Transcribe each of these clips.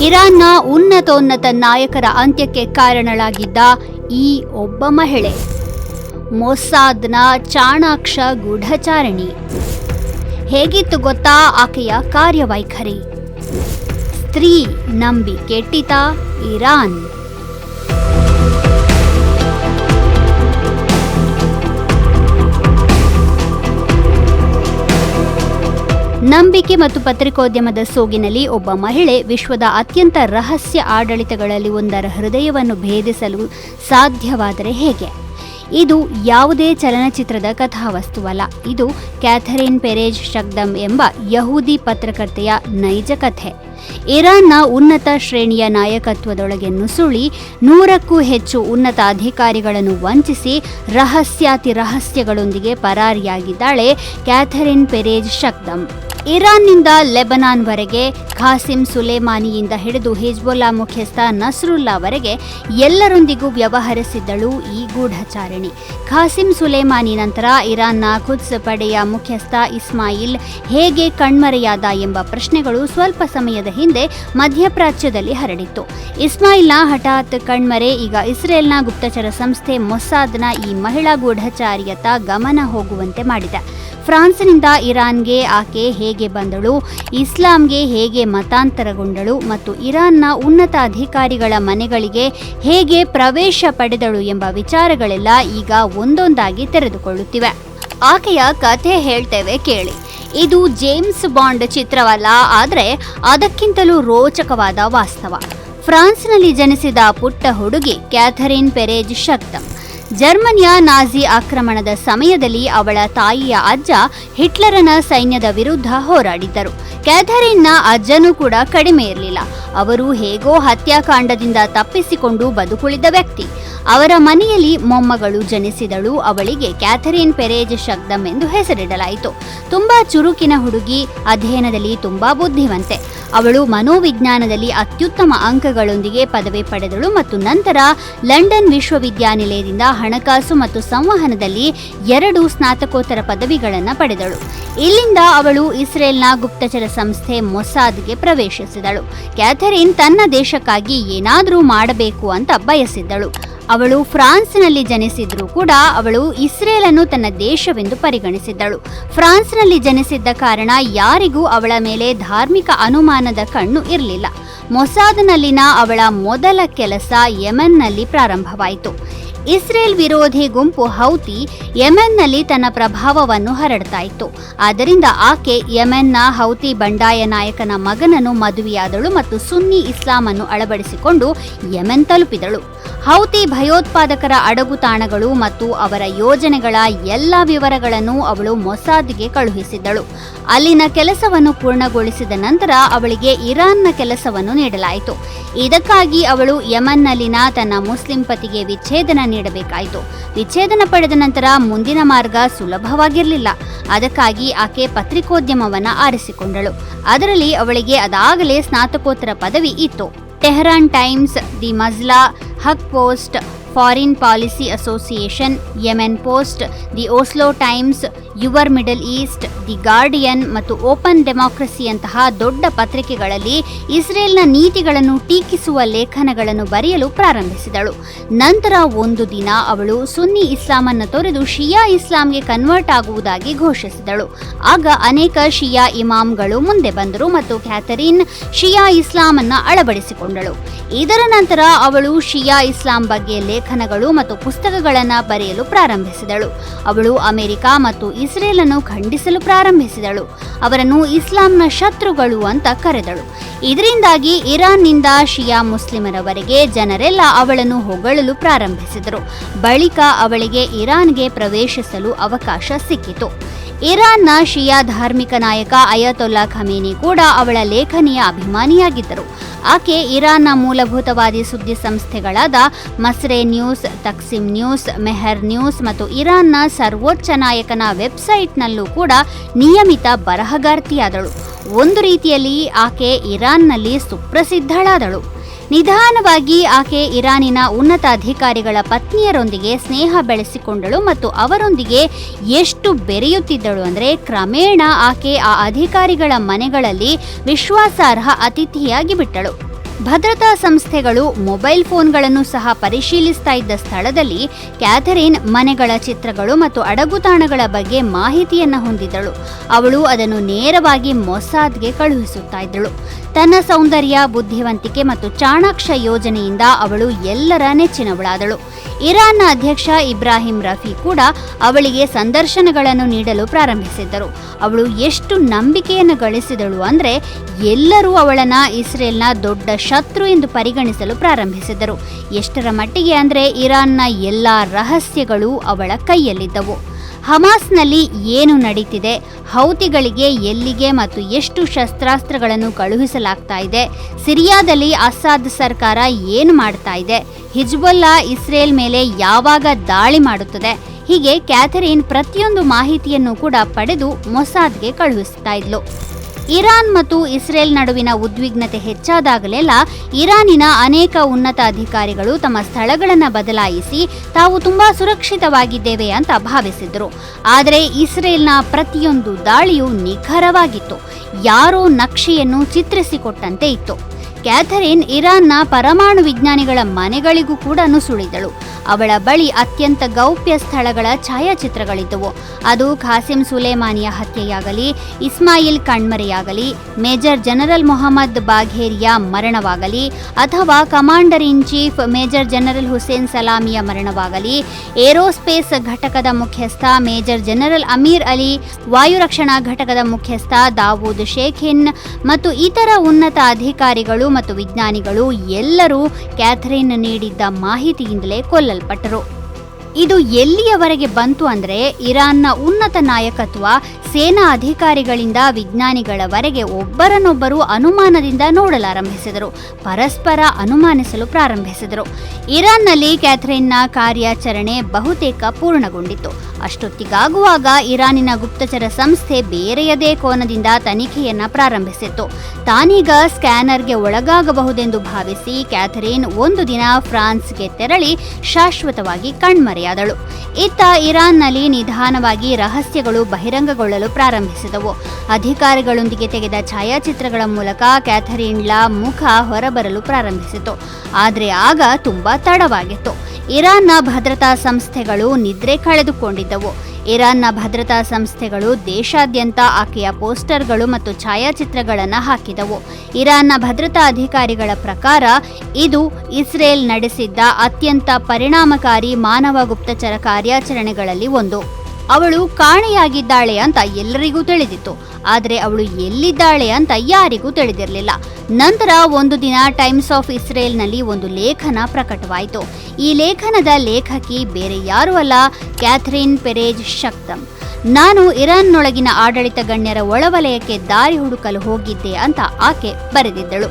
ಇರಾನ್ನ ಉನ್ನತೋನ್ನತ ನಾಯಕರ ಅಂತ್ಯಕ್ಕೆ ಕಾರಣಳಾಗಿದ್ದ ಈ ಒಬ್ಬ ಮಹಿಳೆ. ಮೊಸಾದ್ನ ಚಾಣಾಕ್ಷ ಗೂಢಚಾರಣಿ. ಹೇಗಿತ್ತು ಗೊತ್ತಾ? ಆಕೆಯ ಕಾರ್ಯವೈಖರಿ. ಸ್ತ್ರೀ ನಂಬಿ ಕೆಟ್ಟಿತ ಇರಾನ್. ನಂಬಿಕೆ ಮತ್ತು ಪತ್ರಿಕೋದ್ಯಮದ ಸೋಗಿನಲ್ಲಿ ಒಬ್ಬ ಮಹಿಳೆ ವಿಶ್ವದ ಅತ್ಯಂತ ರಹಸ್ಯ ಆಡಳಿತಗಳಲ್ಲಿ ಒಂದರ ಹೃದಯವನ್ನು ಭೇದಿಸಲು ಸಾಧ್ಯವಾದರೆ ಹೇಗೆ? ಇದು ಯಾವುದೇ ಚಲನಚಿತ್ರದ ಕಥಾವಸ್ತುವಲ್ಲ. ಇದು ಕ್ಯಾಥರಿನ್ ಪೆರೇಜ್ ಶಕ್ದಮ್ ಎಂಬ ಯಹೂದಿ ಪತ್ರಕರ್ತೆಯ ನೈಜ ಕಥೆ. ಇರಾನ್ನ ಉನ್ನತ ಶ್ರೇಣಿಯ ನಾಯಕತ್ವದೊಳಗೆ ನುಸುಳಿ ನೂರಕ್ಕೂ ಹೆಚ್ಚು ಉನ್ನತ ಅಧಿಕಾರಿಗಳನ್ನು ವಂಚಿಸಿ ರಹಸ್ಯಾತಿ ರಹಸ್ಯಗಳೊಂದಿಗೆ ಪರಾರಿಯಾಗಿದ್ದಾಳೆ ಕ್ಯಾಥರಿನ್ ಪೆರೇಜ್ ಶಕ್ದಮ್ ಇರಾನ್ನಿಂದ ಲೆಬನಾನ್ವರೆಗೆ ಖಾಸಿಂ ಸುಲೇಮಾನಿಯಿಂದ ಹಿಡಿದು ಹಿಜ್ಬುಲ್ಲಾ ಮುಖ್ಯಸ್ಥ ನಸ್ರುಲ್ಲಾವರೆಗೆ ಎಲ್ಲರೊಂದಿಗೂ ವ್ಯವಹರಿಸಿದ್ದಳು ಈ ಗೂಢಚಾರಿಣಿ. ಖಾಸಿಂ ಸುಲೇಮಾನಿ ನಂತರ ಇರಾನ್ನ ಖುದ್ಸ್ ಪಡೆಯ ಮುಖ್ಯಸ್ಥ ಇಸ್ಮಾಯಿಲ್ ಹೇಗೆ ಕಣ್ಮರೆಯಾದ ಎಂಬ ಪ್ರಶ್ನೆಗಳು ಸ್ವಲ್ಪ ಸಮಯದ ಹಿಂದೆ ಮಧ್ಯಪ್ರಾಚ್ಯದಲ್ಲಿ ಹರಡಿತ್ತು. ಇಸ್ಮಾಯಿಲ್ನ ಹಠಾತ್ ಕಣ್ಮರೆ ಈಗ ಇಸ್ರೇಲ್ನ ಗುಪ್ತಚರ ಸಂಸ್ಥೆ ಮೊಸಾದ್ನ ಈ ಮಹಿಳಾ ಗೂಢಚಾರಿಯತ್ತ ಗಮನ ಹೋಗುವಂತೆ ಮಾಡಿದೆ. ಫ್ರಾನ್ಸ್ನಿಂದ ಇರಾನ್ಗೆ ಆಕೆ ಹೇಗೆ ಬಂದಳು. ಇಸ್ಲಾಂಗೆ ಹೇಗೆ ಮತಾಂತರಗೊಂಡಳು ಮತ್ತು ಇರಾನ್ನ ಉನ್ನತ ಅಧಿಕಾರಿಗಳ ಮನೆಗಳಿಗೆ ಹೇಗೆ ಪ್ರವೇಶ ಪಡೆದಳು ಎಂಬ ವಿಚಾರಗಳೆಲ್ಲ ಈಗ ಒಂದೊಂದಾಗಿ ತೆರೆದುಕೊಳ್ಳುತ್ತಿವೆ. ಆಕೆಯ ಕಥೆ ಹೇಳ್ತೇವೆ ಕೇಳಿ. ಇದು ಜೇಮ್ಸ್ ಬಾಂಡ್ ಚಿತ್ರವಲ್ಲ, ಆದರೆ ಅದಕ್ಕಿಂತಲೂ ರೋಚಕವಾದ ವಾಸ್ತವ. ಫ್ರಾನ್ಸ್ನಲ್ಲಿ ಜನಿಸಿದ ಪುಟ್ಟ ಹುಡುಗಿ ಕ್ಯಾಥರಿನ್ ಪೆರೇಜ್ ಶಕ್ತಮ್ ಜರ್ಮನಿಯ ನಾಜಿ ಆಕ್ರಮಣದ ಸಮಯದಲ್ಲಿ ಅವಳ ತಾಯಿಯ ಅಜ್ಜ ಹಿಟ್ಲರನ ಸೈನ್ಯದ ವಿರುದ್ಧ ಹೋರಾಡಿದ್ದರು. ಕ್ಯಾಥರಿನ್ನ ಅಜ್ಜನೂ ಕೂಡ ಕಡಿಮೆ ಇರಲಿಲ್ಲ. ಅವರು ಹೇಗೋ ಹತ್ಯಾಕಾಂಡದಿಂದ ತಪ್ಪಿಸಿಕೊಂಡು ಬದುಕುಳಿದ ವ್ಯಕ್ತಿ. ಅವರ ಮನೆಯಲ್ಲಿ ಮೊಮ್ಮಗಳು ಜನಿಸಿದಳು. ಅವಳಿಗೆ ಕ್ಯಾಥರಿನ್ ಪೆರೇಜ್ ಶಬ್ದಂ ಎಂದು ಹೆಸರಿಡಲಾಯಿತು. ತುಂಬಾ ಚುರುಕಿನ ಹುಡುಗಿ, ಅಧ್ಯಯನದಲ್ಲಿ ತುಂಬಾ ಬುದ್ಧಿವಂತೆ. ಅವಳು ಮನೋವಿಜ್ಞಾನದಲ್ಲಿ ಅತ್ಯುತ್ತಮ ಅಂಕಗಳೊಂದಿಗೆ ಪದವಿ ಪಡೆದಳು ಮತ್ತು ನಂತರ ಲಂಡನ್ ವಿಶ್ವವಿದ್ಯಾನಿಲಯದಿಂದ ಹಣಕಾಸು ಮತ್ತು ಸಂವಹನದಲ್ಲಿ ಎರಡು ಸ್ನಾತಕೋತ್ತರ ಪದವಿಗಳನ್ನು ಪಡೆದಳು. ಇಲ್ಲಿಂದ ಅವಳು ಇಸ್ರೇಲ್ನ ಗುಪ್ತಚರ ಸಂಸ್ಥೆ ಮೊಸಾದ್ಗೆ ಪ್ರವೇಶಿಸಿದಳು. ಕ್ಯಾಥರಿನ್ ತನ್ನ ದೇಶಕ್ಕಾಗಿ ಏನಾದರೂ ಮಾಡಬೇಕು ಅಂತ ಬಯಸಿದ್ದಳು. ಅವಳು ಫ್ರಾನ್ಸ್ನಲ್ಲಿ ಜನಿಸಿದ್ರೂ ಕೂಡ ಅವಳು ಇಸ್ರೇಲನ್ನು ತನ್ನ ದೇಶವೆಂದು ಪರಿಗಣಿಸಿದ್ದಳು. ಫ್ರಾನ್ಸ್ನಲ್ಲಿ ಜನಿಸಿದ್ದ ಕಾರಣ ಯಾರಿಗೂ ಅವಳ ಮೇಲೆ ಧಾರ್ಮಿಕ ಅನುಮಾನದ ಕಣ್ಣು ಇರಲಿಲ್ಲ. ಮೊಸಾದ್ನಲ್ಲಿನ ಅವಳ ಮೊದಲ ಕೆಲಸ ಯೆಮೆನ್ನಲ್ಲಿ ಪ್ರಾರಂಭವಾಯಿತು. ಇಸ್ರೇಲ್ ವಿರೋಧಿ ಗುಂಪು ಹೌತಿ ಯೆಮೆನ್ನಲ್ಲಿ ತನ್ನ ಪ್ರಭಾವವನ್ನು ಹರಡ್ತಾ ಇತ್ತು. ಆದ್ದರಿಂದ ಆಕೆ ಯೆಮೆನ್ನ ಹೌತಿ ಬಂಡಾಯ ನಾಯಕನ ಮಗನನ್ನು ಮದುವೆಯಾದಳು ಮತ್ತು ಸುನ್ನಿ ಇಸ್ಲಾಂ ಅನ್ನು ಅಳವಡಿಸಿಕೊಂಡು ಯೆಮೆನ್ ತಲುಪಿದಳು. ಹೌತಿ ಭಯೋತ್ಪಾದಕರ ಅಡಗುತಾಣಗಳು ಮತ್ತು ಅವರ ಯೋಜನೆಗಳ ಎಲ್ಲ ವಿವರಗಳನ್ನು ಅವಳು ಮೊಸಾದ್ಗೆ ಕಳುಹಿಸಿದ್ದಳು. ಅಲ್ಲಿನ ಕೆಲಸವನ್ನು ಪೂರ್ಣಗೊಳಿಸಿದ ನಂತರ ಅವಳಿಗೆ ಇರಾನ್ನ ಕೆಲಸವನ್ನು ನೀಡಲಾಯಿತು. ಇದಕ್ಕಾಗಿ ಅವಳು ಯಮನ್ನಲ್ಲಿನ ತನ್ನ ಮುಸ್ಲಿಂ ಪತಿಗೆ ವಿಚ್ಛೇದನ ನೀಡಬೇಕಾಯಿತು. ವಿಚ್ಛೇದನ ಪಡೆದ ನಂತರ ಮುಂದಿನ ಮಾರ್ಗ ಸುಲಭವಾಗಿರಲಿಲ್ಲ. ಅದಕ್ಕಾಗಿ ಆಕೆ ಪತ್ರಿಕೋದ್ಯಮವನ್ನು ಆರಿಸಿಕೊಂಡಳು. ಅದರಲ್ಲಿ ಅವಳಿಗೆ ಅದಾಗಲೇ ಸ್ನಾತಕೋತ್ತರ ಪದವಿ ಇತ್ತು. Tehran Times, the ಮಜ್ಲಾ, Haq Post, Foreign Policy Association, Yemen Post, the Oslo Times your Middle East, the Guardian ಮತ್ತು ಓಪನ್ ಡೆಮಾಕ್ರಸಿಯಂತಹ ದೊಡ್ಡ ಪತ್ರಿಕೆಗಳಲ್ಲಿ ಇಸ್ರೇಲ್ನ ನೀತಿಗಳನ್ನು ಟೀಕಿಸುವ ಲೇಖನಗಳನ್ನು ಬರೆಯಲು ಪ್ರಾರಂಭಿಸಿದಳು. ನಂತರ ಒಂದು ದಿನ ಅವಳು ಸುನ್ನಿ ಇಸ್ಲಾಮನ್ನು ತೊರೆದು ಶಿಯಾ ಇಸ್ಲಾಂಗೆ ಕನ್ವರ್ಟ್ ಆಗುವುದಾಗಿ ಘೋಷಿಸಿದಳು. ಆಗ ಅನೇಕ ಶಿಯಾ ಇಮಾಮ್ಗಳು ಮುಂದೆ ಬಂದರು ಮತ್ತು ಕ್ಯಾಥರಿನ್ ಶಿಯಾ ಇಸ್ಲಾಂ ಅನ್ನು ಅಳವಡಿಸಿಕೊಂಡಳು. ಇದರ ನಂತರ ಅವಳು ಶಿಯಾ ಇಸ್ಲಾಂ ಬಗ್ಗೆ ಲೇಖನಗಳು ಮತ್ತು ಪುಸ್ತಕಗಳನ್ನು ಬರೆಯಲು ಪ್ರಾರಂಭಿಸಿದಳು. ಅವಳು ಅಮೆರಿಕ ಮತ್ತು ಇಸ್ರೇಲನ್ನು ಖಂಡಿಸಲು ಪ್ರಾರಂಭಿಸಿದಳು. ಅವರನ್ನು ಇಸ್ಲಾಂನ ಶತ್ರುಗಳು ಅಂತ ಕರೆದಳು. ಇದರಿಂದಾಗಿ ಇರಾನ್ನಿಂದ ಶಿಯಾ ಮುಸ್ಲಿಮರವರೆಗೆ ಜನರೆಲ್ಲ ಅವಳನ್ನು ಹೊಗಳಲು ಪ್ರಾರಂಭಿಸಿದರು. ಬಳಿಕ ಅವಳಿಗೆ ಇರಾನ್ಗೆ ಪ್ರವೇಶಿಸಲು ಅವಕಾಶ ಸಿಕ್ಕಿತು. ಇರಾನ್ನ ಶಿಯಾ ಧಾರ್ಮಿಕ ನಾಯಕ ಅಯತೊಲ್ಲಾ ಖಮೇನಿ ಕೂಡ ಅವಳ ಲೇಖನಿಯ ಅಭಿಮಾನಿಯಾಗಿದ್ದರು. ಆಕೆ ಇರಾನ್ನ ಮೂಲಭೂತವಾದಿ ಸುದ್ದಿ ಸಂಸ್ಥೆಗಳಾದ ಮಸ್ರೆ ನ್ಯೂಸ್ ತಕ್ಸಿಮ್ ನ್ಯೂಸ್, ಮೆಹರ್ ನ್ಯೂಸ್ ಮತ್ತು ಇರಾನ್ನ ಸರ್ವೋಚ್ಚ ನಾಯಕನ ವೆಬ್ಸೈಟ್ನಲ್ಲೂ ಕೂಡ ನಿಯಮಿತ ಬರಹಗಾರ್ತಿಯಾದಳು. ಒಂದು ರೀತಿಯಲ್ಲಿ ಆಕೆ ಇರಾನ್ನಲ್ಲಿ ಸುಪ್ರಸಿದ್ಧಳಾದಳು. ನಿಧಾನವಾಗಿ ಆಕೆ ಇರಾನಿನ ಉನ್ನತ ಅಧಿಕಾರಿಗಳ ಪತ್ನಿಯರೊಂದಿಗೆ ಸ್ನೇಹ ಬೆಳೆಸಿಕೊಂಡಳು ಮತ್ತು ಅವರೊಂದಿಗೆ ಎಷ್ಟು ಬೆರೆಯುತ್ತಿದ್ದಳು ಅಂದರೆ ಕ್ರಮೇಣ ಆಕೆ ಆ ಅಧಿಕಾರಿಗಳ ಮನೆಗಳಲ್ಲಿ ವಿಶ್ವಾಸಾರ್ಹ ಅತಿಥಿಯಾಗಿ ಬಿಟ್ಟಳು. ಭದ್ರತಾ ಸಂಸ್ಥೆಗಳು ಮೊಬೈಲ್ ಫೋನ್ಗಳನ್ನು ಸಹ ಪರಿಶೀಲಿಸ್ತಾ ಇದ್ದ ಸ್ಥಳದಲ್ಲಿ ಕ್ಯಾಥರಿನ್ ಮನೆಗಳ ಚಿತ್ರಗಳು ಮತ್ತು ಅಡಗುತಾಣಗಳ ಬಗ್ಗೆ ಮಾಹಿತಿಯನ್ನು ಹೊಂದಿದ್ದಳು. ಅವಳು ಅದನ್ನು ನೇರವಾಗಿ ಮೊಸಾದ್ಗೆ ಕಳುಹಿಸುತ್ತಾ ಇದ್ದಳು. ತನ್ನ ಸೌಂದರ್ಯ, ಬುದ್ಧಿವಂತಿಕೆ ಮತ್ತು ಚಾಣಾಕ್ಷ ಯೋಜನೆಯಿಂದ ಅವಳು ಎಲ್ಲರ ನೆಚ್ಚಿನವಳಾದಳು. ಇರಾನ್ನ ಅಧ್ಯಕ್ಷ ಇಬ್ರಾಹಿಂ ರಫಿ ಕೂಡ ಅವಳಿಗೆ ಸಂದರ್ಶನಗಳನ್ನು ನೀಡಲು ಪ್ರಾರಂಭಿಸಿದ್ದರು. ಅವಳು ಎಷ್ಟು ನಂಬಿಕೆಯನ್ನು ಗಳಿಸಿದಳು ಅಂದರೆ ಎಲ್ಲರೂ ಅವಳನ್ನ ಇಸ್ರೇಲ್ನ ದೊಡ್ಡ ಶತ್ರು ಎಂದು ಪರಿಗಣಿಸಲು ಪ್ರಾರಂಭಿಸಿದರು ಎಷ್ಟರ ಮಟ್ಟಿಗೆ ಅಂದರೆ ಇರಾನ್ನ ಎಲ್ಲ ರಹಸ್ಯಗಳು ಅವಳ ಕೈಯಲ್ಲಿದ್ದವು. ಹಮಾಸ್ನಲ್ಲಿ ಏನು ನಡೀತಿದೆ? ಹೌತಿಗಳಿಗೆ ಎಲ್ಲಿಗೆ ಮತ್ತು ಎಷ್ಟು ಶಸ್ತ್ರಾಸ್ತ್ರಗಳನ್ನು ಕಳುಹಿಸಲಾಗ್ತಾ ಇದೆ? ಸಿರಿಯಾದಲ್ಲಿ ಅಸ್ಸಾದ್ ಸರ್ಕಾರ ಏನು ಮಾಡ್ತಾ ಇದೆ? ಹಿಜ್ಬುಲ್ಲಾ ಇಸ್ರೇಲ್ ಮೇಲೆ ಯಾವಾಗ ದಾಳಿ ಮಾಡುತ್ತದೆ? ಹೀಗೆ ಕ್ಯಾಥರಿನ್ ಪ್ರತಿಯೊಂದು ಮಾಹಿತಿಯನ್ನು ಕೂಡ ಪಡೆದು ಮೊಸಾದ್ಗೆ ಕಳುಹಿಸ್ತಾ ಇದ್ಲು. ಇರಾನ್ ಮತ್ತು ಇಸ್ರೇಲ್ ನಡುವಿನ ಉದ್ವಿಗ್ನತೆ ಹೆಚ್ಚಾದಾಗಲೆಲ್ಲ ಇರಾನಿನ ಅನೇಕ ಉನ್ನತ ಅಧಿಕಾರಿಗಳು ತಮ್ಮ ಸ್ಥಳಗಳನ್ನು ಬದಲಾಯಿಸಿ ತಾವು ತುಂಬಾ ಸುರಕ್ಷಿತವಾಗಿದ್ದೇವೆ ಅಂತ ಭಾವಿಸಿದ್ರು. ಆದರೆ ಇಸ್ರೇಲ್ನ ಪ್ರತಿಯೊಂದು ದಾಳಿಯು ನಿಖರವಾಗಿತ್ತು. ಯಾರೋ ನಕ್ಷೆಯನ್ನು ಚಿತ್ರಿಸಿಕೊಟ್ಟಂತೆ ಇತ್ತು. ಕ್ಯಾಥರಿನ್ ಇರಾನ್ನ ಪರಮಾಣು ವಿಜ್ಞಾನಿಗಳ ಮನೆಗಳಿಗೂ ಕೂಡ ನುಸುಳಿದಳು ಅವಳ ಬಳಿ ಅತ್ಯಂತ ಗೌಪ್ಯ ಸ್ಥಳಗಳ ಛಾಯಾಚಿತ್ರಗಳಿದ್ದವು. ಅದು ಖಾಸಿಂ ಸುಲೇಮಾನಿಯ ಹತ್ಯೆಯಾಗಲಿ, ಇಸ್ಮಾಯಿಲ್ ಕಣ್ಮರೆಯಾಗಲಿ, ಮೇಜರ್ ಜನರಲ್ ಮೊಹಮ್ಮದ್ ಬಾಘೇರಿಯ ಮರಣವಾಗಲಿ, ಅಥವಾ commander in chief Major General Hussein ಸಲಾಮಿಯ ಮರಣವಾಗಲಿ, ಏರೋಸ್ಪೇಸ್ ಘಟಕದ ಮುಖ್ಯಸ್ಥ ಮೇಜರ್ ಜನರಲ್ ಅಮೀರ್ ಅಲಿ ವಾಯುರಕ್ಷಣಾ ಘಟಕದ ಮುಖ್ಯಸ್ಥ ದಾವೂದ್ ಶೇಖಿನ್, ಮತ್ತು ಇತರ ಉನ್ನತ ಅಧಿಕಾರಿಗಳು ಮತ್ತು ವಿಜ್ಞಾನಿಗಳು ಎಲ್ಲರೂ ಕ್ಯಾಥರಿನ್ ನೀಡಿದ್ದ ಮಾಹಿತಿಯಿಂದಲೇ ಕೊಲ್ಲಲ್ಪಟ್ಟರು ಇದು ಎಲ್ಲಿಯವರೆಗೆ ಬಂತು ಅಂದ್ರೆ ಇರಾನ್ನ ಉನ್ನತ ನಾಯಕತ್ವ ಸೇನಾ ಅಧಿಕಾರಿಗಳಿಂದ ವಿಜ್ಞಾನಿಗಳವರೆಗೆ ಒಬ್ಬರನ್ನೊಬ್ಬರು ಅನುಮಾನದಿಂದ ನೋಡಲಾರಂಭಿಸಿದರು, ಪರಸ್ಪರ ಅನುಮಾನಿಸಲು ಪ್ರಾರಂಭಿಸಿದರು. ಇರಾನ್ನಲ್ಲಿ ಕ್ಯಾಥರಿನ್ನ ಕಾರ್ಯಾಚರಣೆ ಬಹುತೇಕ ಪೂರ್ಣಗೊಂಡಿತ್ತು. ಅಷ್ಟೊತ್ತಿಗಾಗುವಾಗ ಇರಾನಿನ ಗುಪ್ತಚರ ಸಂಸ್ಥೆ ಬೇರೆಯದೇ ಕೋನದಿಂದ ತನಿಖೆಯನ್ನ ಪ್ರಾರಂಭಿಸಿತ್ತು. ತಾನೀಗ ಸ್ಕ್ಯಾನರ್ಗೆ ಒಳಗಾಗಬಹುದೆಂದು ಭಾವಿಸಿ ಕ್ಯಾಥರಿನ್ ಒಂದು ದಿನ ಫ್ರಾನ್ಸ್ಗೆ ತೆರಳಿ ಶಾಶ್ವತವಾಗಿ ಕಣ್ಮರೆಯಾದಳು. ಇತ್ತ ಇರಾನ್ನಲ್ಲಿ ನಿಧಾನವಾಗಿ ರಹಸ್ಯಗಳು ಬಹಿರಂಗಗೊಳ್ಳಲು ಪ್ರಾರಂಭಿಸಿದವು. ಅಧಿಕಾರಿಗಳೊಂದಿಗೆ ತೆಗೆದ ಛಾಯಾಚಿತ್ರಗಳ ಮೂಲಕ ಕ್ಯಾಥರಿನ್ಲ ಮುಖ ಹೊರಬರಲು ಪ್ರಾರಂಭಿಸಿತು. ಆದರೆ ಆಗ ತುಂಬಾ ತಡವಾಗಿತ್ತು. ಇರಾನ್ನ ಭದ್ರತಾ ಸಂಸ್ಥೆಗಳು ನಿದ್ರೆ ಕಳೆದುಕೊಂಡಿದ್ದವು. ಇರಾನ್ನ ಭದ್ರತಾ ಸಂಸ್ಥೆಗಳು ದೇಶಾದ್ಯಂತ ಆಕೆಯ ಪೋಸ್ಟರ್ಗಳು ಮತ್ತು ಛಾಯಾಚಿತ್ರಗಳನ್ನು ಹಾಕಿದವು. ಇರಾನ್ನ ಭದ್ರತಾ ಅಧಿಕಾರಿಗಳ ಪ್ರಕಾರ ಇದು ಇಸ್ರೇಲ್ ನಡೆಸಿದ್ದ ಅತ್ಯಂತ ಪರಿಣಾಮಕಾರಿ ಮಾನವ ಗುಪ್ತಚರ ಕಾರ್ಯಾಚರಣೆಗಳಲ್ಲಿ ಒಂದು. ಅವಳು ಕಾಣೆಯಾಗಿದ್ದಾಳೆ ಅಂತ ಎಲ್ಲರಿಗೂ ತಿಳಿದಿತ್ತು. ಆದರೆ ಅವಳು ಎಲ್ಲಿದ್ದಾಳೆ ಅಂತ ಯಾರಿಗೂ ತಿಳಿದಿರಲಿಲ್ಲ. ನಂತರ ಒಂದು ದಿನ ಟೈಮ್ಸ್ ಆಫ್ ಇಸ್ರೇಲ್ನಲ್ಲಿ ಒಂದು ಲೇಖನ ಪ್ರಕಟವಾಯಿತು. ಈ ಲೇಖನದ ಲೇಖಕಿ ಬೇರೆ ಯಾರೂ ಅಲ್ಲ, ಕ್ಯಾಥ್ರಿನ್ ಪೆರೇಜ್ ಶಕ್ತಮ್ ನಾನು ಇರಾನ್ನೊಳಗಿನ ಆಡಳಿತ ಗಣ್ಯರ ಒಳವಲಯಕ್ಕೆ ದಾರಿ ಹುಡುಕಲು ಹೋಗಿದ್ದೆ ಅಂತ ಆಕೆ ಬರೆದಿದ್ದಳು.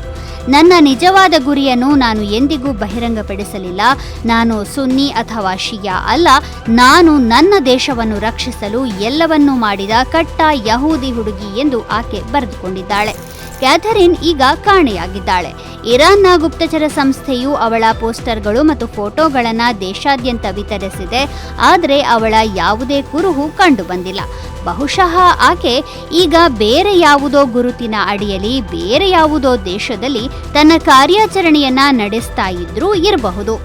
ನನ್ನ ನಿಜವಾದ ಗುರಿಯನ್ನು ನಾನು ಎಂದಿಗೂ ಬಹಿರಂಗಪಡಿಸಲಿಲ್ಲ. ನಾನು ಸುನ್ನಿ ಅಥವಾ ಶಿಯಾ ಅಲ್ಲ. ನಾನು ನನ್ನ ದೇಶವನ್ನು ರಕ್ಷಿಸಲು ಎಲ್ಲವನ್ನೂ ಮಾಡಿದ ಕಟ್ಟ ಯಹೂದಿ ಹುಡುಗಿ ಎಂದು ಆಕೆ ಬರೆದುಕೊಂಡಿದ್ದಾಳೆ. ಕ್ಯಾಥರಿನ್ ಈಗ ಕಾಣೆಯಾಗಿದ್ದಾಳೆ. ಇರಾನ್ನ ಗುಪ್ತಚರ ಸಂಸ್ಥೆಯು ಅವಳ ಪೋಸ್ಟರ್ಗಳು ಮತ್ತು ಫೋಟೋಗಳನ್ನು ದೇಶಾದ್ಯಂತ ವಿತರಿಸಿದೆ, ಆದರೆ ಅವಳ ಯಾವುದೇ ಕುರುಹು ಕಂಡುಬಂದಿಲ್ಲ. ಬಹುಶಃ ಆಕೆ ಈಗ ಬೇರೆ ಯಾವುದೋ ಗುರುತಿನ ಅಡಿಯಲ್ಲಿ, ಬೇರೆ ಯಾವುದೋ ದೇಶದಲ್ಲಿ ತನ್ನ ಕಾರ್ಯಾಚರಣೆಯನ್ನ ನಡೆಸ್ತಾ ಇದ್ರೂ ಇರಬಹುದು.